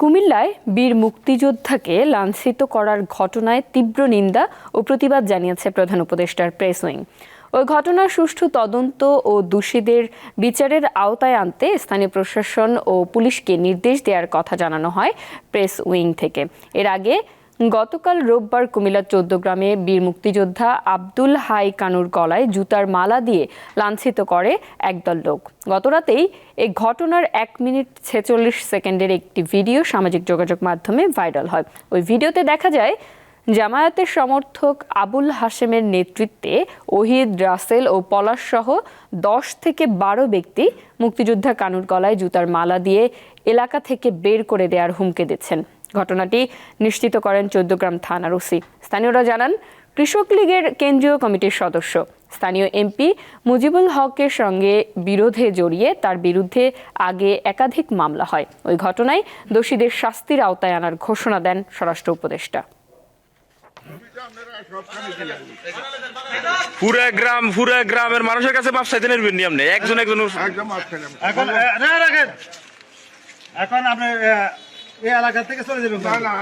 কুমিল্লায় বীর মুক্তিযোদ্ধাকে লাঞ্ছিত করার ঘটনায় তীব্র নিন্দা ও প্রতিবাদ জানিয়েছে প্রধান উপদেষ্টার প্রেস উইং। ওই ঘটনার সুষ্ঠু তদন্ত ও দোষীদের বিচারের আওতায় আনতে স্থানীয় প্রশাসন ও পুলিশকে নির্দেশ দেওয়ার কথা জানানো হয় প্রেস উইং থেকে। এর আগে গতকাল রোববার কুমিল্লার চোদ্দ গ্রামে বীর মুক্তিযোদ্ধা আব্দুল হাই কানুর গলায় জুতার মালা দিয়ে লাঞ্ছিত করে একদল লোক। গতরাতেই এই ঘটনার এক মিনিট ছেচল্লিশ সেকেন্ডের একটি ভিডিও সামাজিক যোগাযোগ মাধ্যমে ভাইরাল হয়। ওই ভিডিওতে দেখা যায়, জামায়াতের সমর্থক আবুল হাশেমের নেতৃত্বে ওহিদ রাসেল ও পলাশ সহ দশ থেকে বারো ব্যক্তি মুক্তিযোদ্ধা কানুর গলায় জুতার মালা দিয়ে এলাকা থেকে বের করে দেওয়ার হুমকি দিচ্ছেন। ঘটনাটি নিশ্চিত করেন চৌদ্দগ্রাম থানার ওসি। স্থানীয়রা জানান কৃষক লীগের কেন্দ্রীয় কমিটির সদস্য। স্থানীয় এমপি মুজিবুল হকের সঙ্গে বিরোধে জড়িয়ে তার বিরুদ্ধে আগে একাধিক মামলা হয়। ওই ঘটনায় দোষীদের শাস্তির আওতায় আনার ঘোষণা দেন স্বরাষ্ট্র উপদেষ্টা। পুরা গ্রাম পুরা গ্রামের মানুষের কাছে মাপ চাইতে নেবেন নি আপনি একজন একজন এখন এখন আপনি এই এলাকা থেকে চলে যাবেন না না